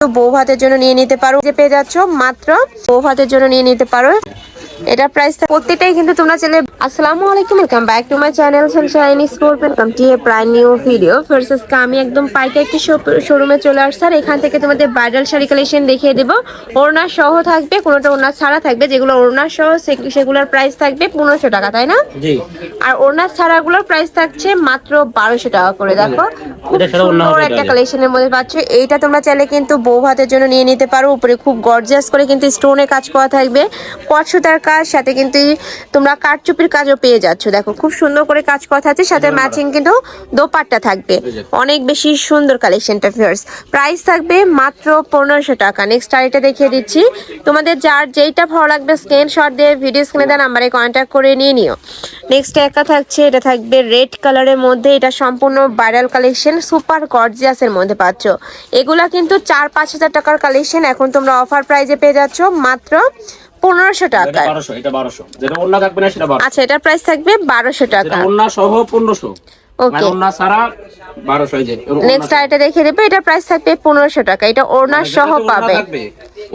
বউ ভাতের জন্য নিয়ে নিতে পারো। যে পেয়ে যাচ্ছ মাত্র বউ ভাতের জন্য নিয়ে নিতে পারো। এটা প্রাইস প্রত্যেকটাই কিন্তু তোমরা চাইলে আসসালামু আলাইকুম welcome back to my channel sunshine sport welcome to a prime new video first আজকে আমি একদম পাইকা একটি শোরুমে চলে আসছি আর এখান থেকে তোমাদের ব্রাইডাল শাড়ি কালেকশন দেখিয়ে দেবো। ওড়না সহ থাকবে কোনোটা ওড়না ছাড়া থাকবে যেগুলো ওড়না সহ সেগুলোর প্রাইস থাকবে পনেরোশো টাকা তাই না? জি। আর ওড়না ছাড়াগুলোর প্রাইস থাকছে মাত্র বারোশো টাকা করে দেখো। খুব এটা সুন্দর একটা। কালেকশনের মধ্যে পাচ্ছ। এইটা তোমরা চাইলে কিন্তু বউ ভাতের জন্য নিয়ে নিতে পারো। উপরে খুব গর্জিয়াস করে কিন্তু স্টোনে কাজ করা থাকবে। কট সুতার কাজ সাথে কিন্তু তোমরা কাঠচুপির কাজও পেয়ে যাচ্ছ। দেখো খুব সুন্দর করে কাজ করা থাকছে সাথে ম্যাচিং কিন্তু দোপাট্টা থাকবে। অনেক বেশি সুন্দর কালেকশনটা ফিয়ার্স প্রাইস থাকবে মাত্র পনেরোশো টাকা। নেক্সট আইটা দেখিয়ে দিচ্ছি। তোমাদের যার যেইটা ভালো লাগবে স্ক্রিনশট দিয়ে ভিডিও স্ক্রিনে দেওয়া নাম্বারে কন্ট্যাক্ট করে নিয়ে নিও। নেক্সট একা থাকছে এটা থাকবে রেড কালারের মধ্যে। এটা সম্পূর্ণ ভাইরাল কালেকশন সুপার গর্জিয়াসের মধ্যে পাচ্ছ। এগুলা কিন্তু চার পাঁচ হাজার টাকার কালেকশন এখন তোমরা অফার প্রাইজে পেয়ে যাচ্ছ মাত্র পনেরোশো টাকায়। বারোশো এটা বারোশো। যেটা অন্য থাকবে না সেটা আচ্ছা এটার প্রাইস থাকবে বারোশো টাকা। সহ পনেরোশো। ওকে অন্য ছাড়া বারোশো নেক্সট আইটা দেখে দেবে এটা প্রাইস থাকবে পনেরোশো টাকা। এটা ওড়না মানে সহ পাবে।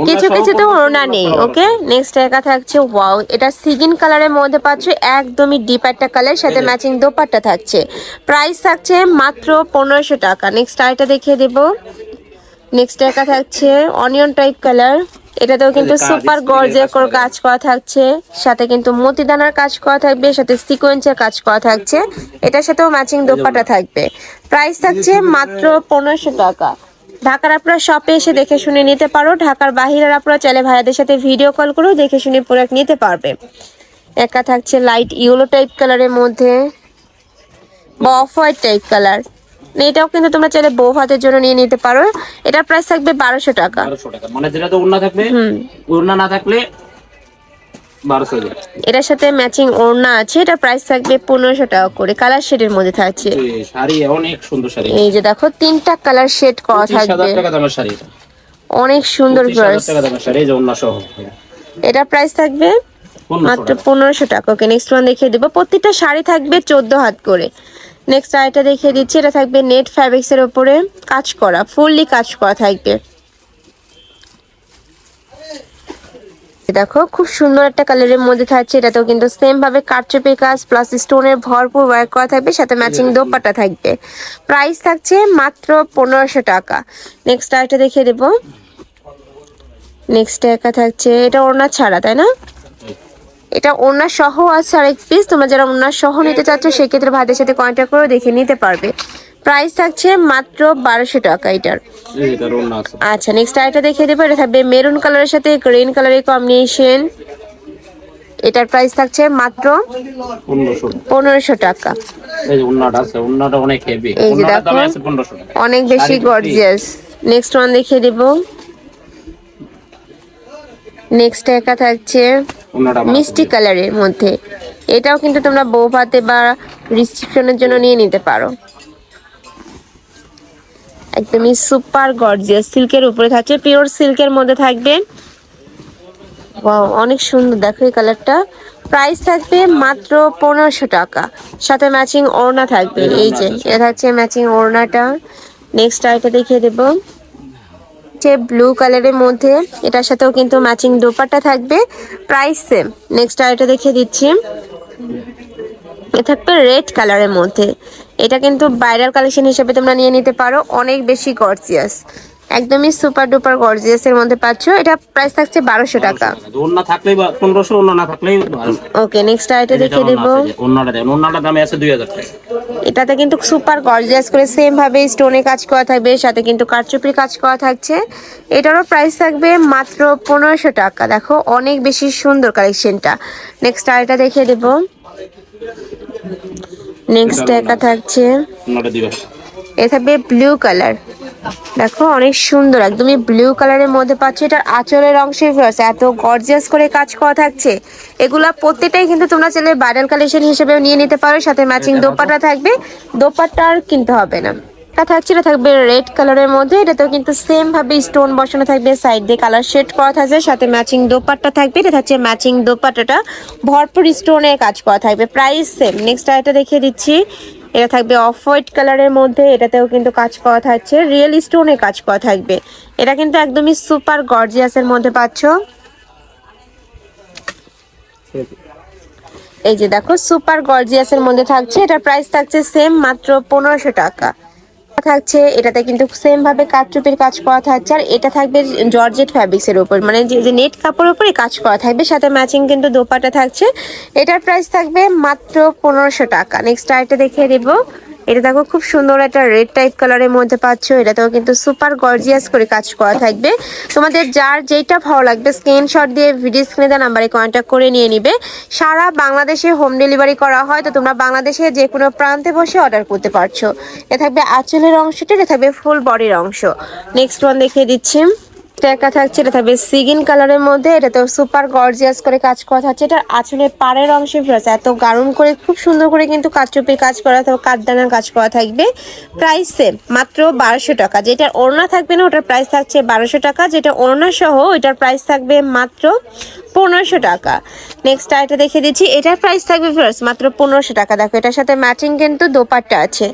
কিছু কিছু তো 1500 নেই ওকে নেক্সট একা থাকছে ওয়াও এটা সিগিন কালারের মধ্যে পাচ্ছ একদমই ডিপ একটা কালার সাথে ম্যাচিং দোপাট্টা থাকছে। প্রাইস থাকছে মাত্র পনেরোশো টাকা। নেক্সট আইটা দেখিয়ে দেবো। নেক্সট একা থাকছে অনিয়ন টাইপ কালার এটাতেও কিন্তু সুপার screen এর গর্জে কাজ করে করা। কাজ করা থাকছে সাথে কিন্তু মতিদানার কাজ করা থাকবে সাথে সিকোয়েন্সের কাজ করা থাকছে এটার সাথেও ম্যাচিং দোপাটা থাকবে। প্রাইস থাকছে মাত্র পনেরোশো টাকা। ঢাকার আপনারা শপে এসে দেখে শুনে নিতে পারো। ঢাকার বাহিরের আপনারা চাইলে ভাইয়াদের সাথে ভিডিও কল করেও দেখে শুনে প্রোডাক্ট নিতে পারবে। একা থাকছে লাইট ইয়েলো টাইপ কালারের মধ্যে বা অফ হোয়াইট টাইপ কালার এটাও কিন্তু তোমরা চাইলে বউ হাতের জন্য নিয়ে নিতে পারো। এটার প্রাইস থাকবে বারোশো টাকা। টাকা। মানে যেটাতে অন্য থাকবে ওড়না না থাকলে এটার সাথে ম্যাচিং ওড়না আছে এটা প্রাইস থাকবে পনেরোশো টাকা করে। কালার শেডের মধ্যে থাকছে। অনেক সুন্দর শাড়ি। এই যে দেখো তিনটা কালার শেড করা থাকবে। অনেক সুন্দর এটা প্রাইস থাকবে মাত্র পনেরোশো টাকা। ওকে নেক্সট ওয়ান দেখিয়ে দেবো। প্রত্যেকটা শাড়ি থাকবে চোদ্দ হাত করে। নেক্সট আরেকটা দেখিয়ে দিচ্ছি এটা থাকবে নেট ফ্যাব্রিক্স এর উপরে কাজ করা ফুললি কাজ করা থাকবে। দেখো খুব সুন্দর একটা কালারের মধ্যে থাকছে এটাতেও কিন্তু সেম ভাবে কারচুপির কাজ প্লাস স্টোনের ভরপুর ওয়ার্ক করা থাকবে সাথে ম্যাচিং দোপাটা থাকবে। প্রাইস থাকছে মাত্র পনেরোশো টাকা। নেক্সট আরেকটা দেখিয়ে দেবো। নেক্সট একা থাকছে এটা ওড়না ছাড়া তাই না? এটা ওড়না সহ আছে আরেক পিস তোমরা যারা ওনার সহ নিতে চাচ্ছ সেক্ষেত্রে ভাইদের সাথে কন্ট্যাক্ট করে দেখে নিতে পারবে। প্রাইস থাকছে মাত্র বারোশো টাকা এটার। আচ্ছা নেক্সট আরেকটা দেখিয়ে দেবো। এটা থাকবে মেরুন কালারের সাথে গ্রিন কালারের কম্বিনেশন এটার প্রাইস থাকছে মাত্র পনেরোশো। টাকা। এই যে দেখো। অনেক বেশি গর্জিয়াস নেক্সট ওয়ান দেখিয়ে দেবো। নেক্সট একা থাকছে মিষ্টি কালারের মধ্যে। এটাও কিন্তু তোমরা বউ ভাতে বা রিসেপশনের জন্য নিয়ে নিতে পারো। একদমই সুপার গর্জিয়াস সিল্কের উপরে থাকছে। পিওর সিল্কের মধ্যে থাকবে। অনেক সুন্দর। দেখো এই কালারটা। প্রাইস থাকবে মাত্র পনেরোশো টাকা। সাথে ম্যাচিং ওড়না থাকবে। এই যে এটা থাকছে ম্যাচিং ওড়নাটা। নেক্সট আইটা দেখিয়ে দেবো। হচ্ছে ব্লু কালারের মধ্যে। এটার সাথেও কিন্তু ম্যাচিং দোপাট্টা থাকবে। প্রাইস সেম নেক্সট আরেকটা দেখিয়ে দিচ্ছি। এ থাকবে রেড কালারের মধ্যে। এটা কিন্তু ভাইরাল কালেকশন হিসেবে তোমরা নিয়ে নিতে পারো। অনেক বেশি গর্জিয়াস একদমই সুপার ডুপার গর্জিয়াস এর মধ্যে পাচ্ছ। এটা প্রাইস থাকছে বারোশো টাকা। না ওকে নেক্সট আইটা এই যে দেখিয়ে দেবো। দেন দামে আছে টাকা। এটাতে কিন্তু সুপার গর্জিয়াস করে সেম ভাবে স্টোনে কাজ করা থাকবে সাথে কিন্তু কারচুপির কাজ করা থাকছে। এটারও প্রাইস থাকবে মাত্র পনেরোশো টাকা। দেখো অনেক বেশি সুন্দর কালেকশনটা নেক্সট আরেকটা দেখে দেবো। নেক্সট একটা থাকছে ওড়নাটা দিবে এ থাকবে ব্লু কালার দেখো অনেক সুন্দর একদমই ব্লু কালারের মধ্যে পাচ্ছ। এটার আঁচলের অংশে এত গর্জিয়াস করে কাজ করা থাকছে। এগুলা প্রত্যেকটাই কিন্তু তোমরা চাইলে ভাইরাল কালেকশন হিসেবেও নিয়ে নিতে পারো সাথে ম্যাচিং দোপাট্টা থাকবে। দোপাট্টা আর কিনতে হবে না। এটা থাকছে এটা থাকবে রেড কালারের মধ্যে। এটাতেও কিন্তু সেম ভাবে স্টোন বসানো থাকবে সাইড দিয়ে কালার শেড করা থাকবে সাথে ম্যাচিং দোপাট্টা থাকবে। এটা থাকছে ম্যাচিং দোপাট্টাটা। ভরপুর স্টোনের কাজ করা থাকবে। প্রাইস সেম নেক্সট আরেকটা দেখিয়ে দিচ্ছি। এটা থাকবে অফ হোয়াইট কালারের মধ্যে, এটাতেও কিন্তু কাজ করা থাকছে। রিয়েল স্টোনে কাজ করা থাকবে। এটা কিন্তু একদমই সুপার গর্জিয়াসের মধ্যে পাচ্ছ। এই যে দেখো, সুপার গর্জিয়াসের মধ্যে থাকছে। এটা প্রাইস থাকছে সেম, মাত্র পনেরোশো টাকা। থাকছে, এটাতে কিন্তু সেম ভাবে কাঠচুপির কাজ করা থাকছে, আর এটা থাকবে জর্জেট ফ্যাব্রিক্স এর উপর। মানে যে নেট কাপড়ের উপরে কাজ করা থাকবে, সাথে ম্যাচিং কিন্তু দোপাটা থাকছে। এটার প্রাইস থাকবে মাত্র পনেরোশো টাকা। নেক্সট আইটা দেখিয়ে দেবো এটা দেখো খুব সুন্দর একটা রেড টাইপ কালারের মধ্যে পাচ্ছ। এটাতেও কিন্তু সুপার গর্জিয়াস করে কাজ করা থাকবে। তোমাদের যার যেটা ভালো লাগবে স্ক্রিনশট দিয়ে ভিডিও স্ক্রিনে দেওয়া নাম্বারে কন্ট্যাক্ট করে নিয়ে নিবে। সারা বাংলাদেশে হোম ডেলিভারি করা হয়, তো তোমরা বাংলাদেশে যে কোনো প্রান্তে বসে অর্ডার করতে পারছ। এ থাকবে আঁচলের অংশটা এটা থাকবে ফুল বডির অংশ। নেক্সট ওয়ান দেখিয়ে দিচ্ছি। একটা থাকছে, এটা থাকবে সিগিন কালারের মধ্যে, এটা তো সুপার গর্জিয়াস করে কাজ করা থাকছে। এটা আঁচলের পাড়ের অংশে ফিরেছে এত গাঢ় করে, খুব সুন্দর করে কিন্তু কাঠচুপির কাজ করা থাকবে কাঠদানার কাজ করা থাকবে। প্রাইস সেম মাত্র বারোশো টাকা। যেটার ওড়না থাকবে না, ওটার প্রাইস থাকছে বারোশো টাকা। যেটা ওড়না সহ, ওইটার প্রাইস থাকবে মাত্র পনেরোশো টাকা। নেক্সট আইটা দেখে দিচ্ছি, এটার প্রাইস থাকবে ফার্স্ট মাত্র পনেরোশো টাকা। দেখো, এটার সাথে ম্যাচিং কিন্তু দোপাট্টা আছে।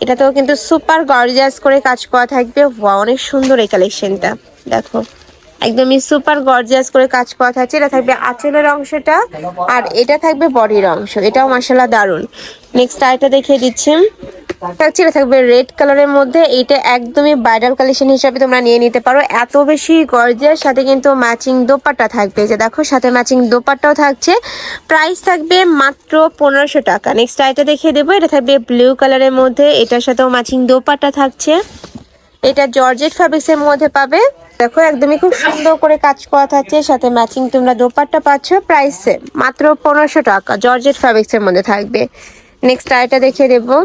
এটাতেও কিন্তু সুপার গর্জিয়াস করে কাজ করা থাকবে। অনেক সুন্দর এই কালেকশনটা দেখো। একদমই সুপার গর্জিয়াস করে কাজ করা থাকছে। এটা থাকবে আঁচলের অংশটা আর এটা থাকবে বডির অংশ। এটাও মাসাল্লাহ দারুণ। নেক্সট আরেকটা দেখিয়ে দিচ্ছি। থাকছে এটা থাকবে রেড কালারের মধ্যে। এটা একদমই ব্রাইডাল কালেকশন হিসাবে তোমরা নিয়ে নিতে পারো। এত বেশি গর্জিয়াস, সাথে কিন্তু ম্যাচিং দোপাট্টা থাকবে। যে দেখো, সাথে ম্যাচিং দোপাট্টাও থাকছে। প্রাইস থাকবে মাত্র পনেরোশো টাকা। নেক্সট আইটা দেখিয়ে দেবো। এটা থাকবে ব্লু কালারের মধ্যে। এটার সাথেও ম্যাচিং দোপাট্টা থাকছে। এটা জর্জেট ফ্যাব্রিক্সের মধ্যে পাবে। দেখো, একদমই খুব সুন্দর করে কাজ করা থাকছে সাথে ম্যাচিং তোমরা দোপাট্টা পাচ্ছ প্রাইসে মাত্র পনেরোশো টাকা জর্জেট ফ্যাব্রিক্সের মধ্যে থাকবে। নেক্সট আয়টা দেখিয়ে দেবো।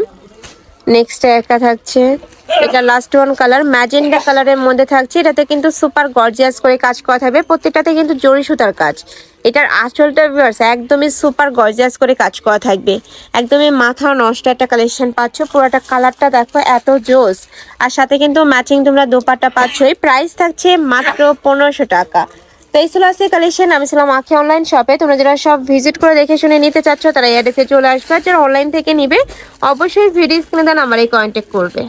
নেক্সট একটা থাকছে। এটা লাস্ট ওয়ান কালার ম্যাজেন্ডা কালারের মধ্যে থাকছে। এটাতে কিন্তু সুপার গর্জিয়াস করে কাজ করা থাকবে। প্রত্যেকটাতে কিন্তু জরি সুতার কাজ। এটার আঁচলটা ভিউয়ার্স একদমই সুপার গর্জিয়াস করে কাজ করা থাকবে। একদমই মাথা নষ্ট একটা কালেকশন পাচ্ছ। পুরোটা কালারটা দেখো, এত জোস। আর সাথে কিন্তু ম্যাচিং তোমরা দোপাট্টা পাচ্ছই প্রাইস থাকছে মাত্র পনেরোশো টাকা। তো এই ছিল আজকে কালেকশন আমি ছিলাম আখি অনলাইন শপে তোমরা যারা সব ভিজিট করে দেখে শুনে নিতে চাচ্ছ, তারা এই চলে আসবে। যারা অনলাইন থেকে নিবে, অবশ্যই ভিডিও স্ক্রিনে দেন আমার এই কন্ট্যাক্ট করবে।